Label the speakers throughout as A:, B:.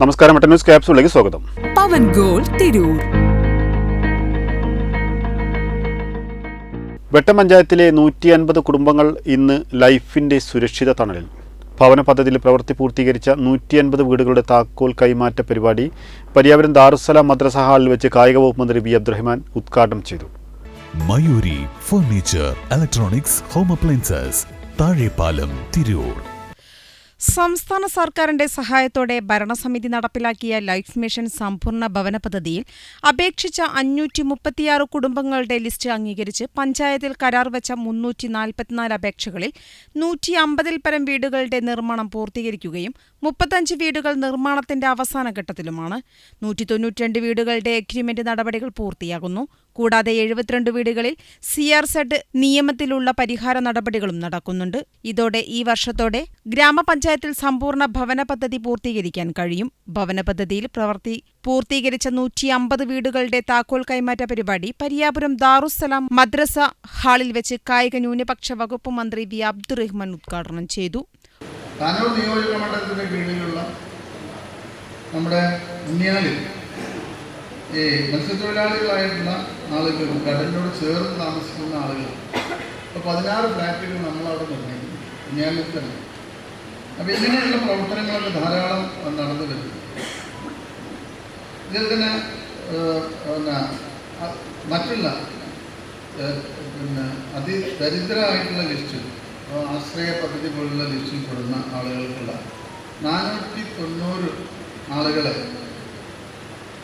A: നമസ്കാരം എട്ട ന്യൂസ് ക്യാപ്സിലേക്ക് സ്വാഗതം.
B: പവൻ ഗോൾ തിരൂർ.
A: വെട്ടം പഞ്ചായത്തിലെ നൂറ്റി അൻപത് കുടുംബങ്ങൾ ഇന്ന് ലൈഫിന്റെ സുരക്ഷിത തണലിൽ. ഭവന പദ്ധതിയിൽ പ്രവൃത്തി പൂർത്തീകരിച്ച നൂറ്റി അൻപത് വീടുകളുടെ താക്കോൽ കൈമാറ്റ പരിപാടി പരിയാപുരം ദാറുസലാം മദ്രസ ഹാളിൽ വെച്ച് കായിക വകുപ്പ് മന്ത്രി വി. അബ്ദുറഹ്മാൻ ഉദ്ഘാടനം ചെയ്തു.
C: Mayoori furniture electronics home appliances Thazhepalam Tirur.
B: സംസ്ഥാന സർക്കാരിന്റെ സഹായത്തോടെ ഭരണസമിതി നടപ്പിലാക്കിയ ലൈഫ് മിഷൻ സമ്പൂർണ ഭവന പദ്ധതിയിൽ അപേക്ഷിച്ച അഞ്ഞൂറ്റി മുപ്പത്തിയാറ് കുടുംബങ്ങളുടെ ലിസ്റ്റ് അംഗീകരിച്ച് പഞ്ചായത്തിൽ കരാർ വെച്ച മുന്നൂറ്റി നാൽപ്പത്തിനാല് അപേക്ഷകളിൽ നൂറ്റി അമ്പതിൽ പരം വീടുകളുടെ നിർമ്മാണം പൂർത്തീകരിക്കുകയും മുപ്പത്തഞ്ച് വീടുകൾ നിർമ്മാണത്തിന്റെ അവസാന ഘട്ടത്തിലുമാണ്. നൂറ്റി തൊണ്ണൂറ്റിരണ്ട് വീടുകളുടെ എഗ്രിമെന്റ് നടപടികൾ പൂർത്തിയാകുന്നു. കൂടാതെ എഴുപത്തിരണ്ട് വീടുകളിൽ സി ആർ സെഡ് നിയമത്തിലുള്ള പരിഹാര നടപടികളും നടക്കുന്നുണ്ട്. ഇതോടെ ഈ വർഷത്തോടെ ഗ്രാമപഞ്ചായത്തിൽ സമ്പൂർണ ഭവന പദ്ധതി പൂർത്തീകരിക്കാൻ കഴിയും. ഭവന പദ്ധതിയിൽ പ്രവൃത്തി പൂർത്തീകരിച്ച നൂറ്റി അമ്പത് വീടുകളുടെ താക്കോൽ കൈമാറ്റ പരിപാടി പരിയാപുരം ദാറുസലാം മദ്രസ ഹാളിൽ വെച്ച് കായിക ന്യൂനപക്ഷ വകുപ്പ് മന്ത്രി വി. അബ്ദുറഹ്മാൻ ഉദ്ഘാടനം ചെയ്തു.
D: നിയോജക മണ്ഡലത്തിന്റെ കീഴിലുള്ള നമ്മുടെ ഉണ്ണിയാലിൽ ഈ മത്സ്യത്തൊഴിലാളികളായിട്ടുള്ള ആളുകൾ കടലിനോട് ചേർന്ന് താമസിക്കുന്ന ആളുകൾ ഇപ്പൊ പതിനാറ് ഫ്ലാറ്റുകൾ നമ്മളവിടെ നിർമ്മിക്കുന്നു. തന്നെ അപ്പോൾ ഇങ്ങനെയുള്ള പ്രവർത്തനങ്ങളൊക്കെ ധാരാളം നടന്നു വരുന്നു. ഇതിൽ തന്നെ പിന്നെ മറ്റുള്ള പിന്നെ അതിദരിദ്രമായിട്ടുള്ള ലിസ്റ്റ് അപ്പോൾ ആശ്രയ പദ്ധതി പോലുള്ള ലിസ്റ്റിൽ പെടുന്ന ആളുകൾക്കുള്ള നാനൂറ്റി തൊണ്ണൂറ് ആളുകളെ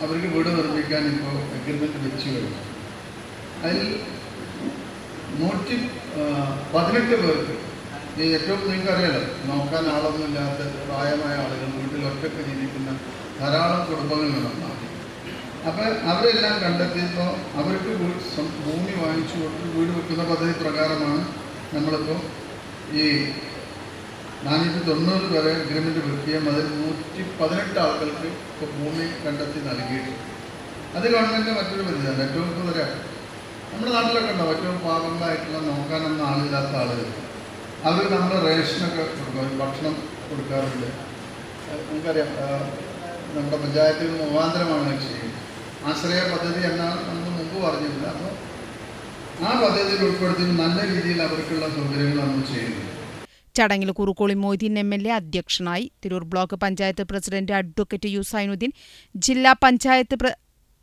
D: അവർക്ക് വീട് നിർമ്മിക്കാൻ ഇപ്പോൾ അഗ്രിമെന്റ് വെച്ച് കഴിഞ്ഞു. അതിൽ നൂറ്റി പതിനെട്ട് പേർക്ക് ഈ ഏറ്റവും നിങ്ങൾക്കറിയാലോ നോക്കാൻ ആളൊന്നും ഇല്ലാത്ത പ്രായമായ ആളുകൾ വീട്ടിൽ ഒറ്റയ്ക്ക് ജീവിക്കുന്ന ധാരാളം കുടുംബങ്ങളുണ്ട് നാട്ടിൽ അപ്പോൾ അവരെല്ലാം കണ്ടെത്തിയപ്പോൾ അവർക്ക് ഭൂമി വാങ്ങിച്ചു കൊടുത്ത് വീട് വെക്കുന്ന പദ്ധതി പ്രകാരമാണ് നമ്മളിപ്പോൾ ഈ നാനൂറ്റി തൊണ്ണൂറ് പേരെ അഗ്രിമെന്റ് വൃത്തിയും അതിൽ നൂറ്റി പതിനെട്ട് ആളുകൾക്ക് ഇപ്പോൾ ഭൂമി കണ്ടെത്തി നൽകിയിട്ടുണ്ട്. അത് ഗവൺമെന്റിന്റെ മറ്റൊരു പരിധിയാണ് ഏറ്റവും കൂടുതൽ നമ്മുടെ നാട്ടിലൊക്കെ ഉണ്ടോ? ഏറ്റവും പാവങ്ങളായിട്ടുള്ള നോക്കാനൊന്നും ആളില്ലാത്ത ആളുകൾ. അവർ നമ്മുടെ റേഷനൊക്കെ കൊടുക്കും ഭക്ഷണം കൊടുക്കാറുണ്ട്. നമുക്കറിയാം നമ്മുടെ പഞ്ചായത്തിൽ മുഖാന്തരമാണ് ചെയ്യുന്നത്. ആശ്രയ പദ്ധതി എന്നാണ് നമ്മൾ മുമ്പ് പറഞ്ഞിരുന്നത്. അപ്പോൾ ആ പദ്ധതിയിൽ ഉൾപ്പെടുത്തി നല്ല രീതിയിൽ അവർക്കുള്ള സൗകര്യങ്ങൾ നമ്മൾ ചെയ്യുന്നു
B: ചടങ്ങിൽ Kurukkoli Moideen M L A അധ്യക്ഷനായി Tirur block panchayat president advocate U Zainuddin ജില്ലാ പഞ്ചായത്ത്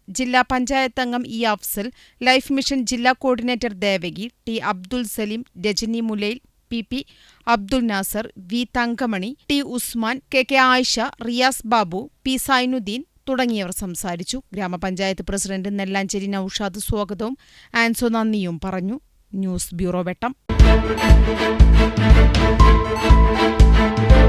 B: ജില്ലാ പഞ്ചായത്ത് അംഗം ഇ അഫ്സൽ ലൈഫ് മിഷൻ ജില്ലാ coordinator Devaki T Abdul Salim Rajani മുലയിൽ P P Abdul Nasar V Thankamani T Usman K K Ayisha Riyas Babu P Zainuddin തുടങ്ങിയവർ സംസാരിച്ചു. ഗ്രാമപഞ്ചായത്ത് president Nellancheri Naushad സ്വാഗതവും ആൻസോ നന്ദിയും പറഞ്ഞു. News bureau Vettom.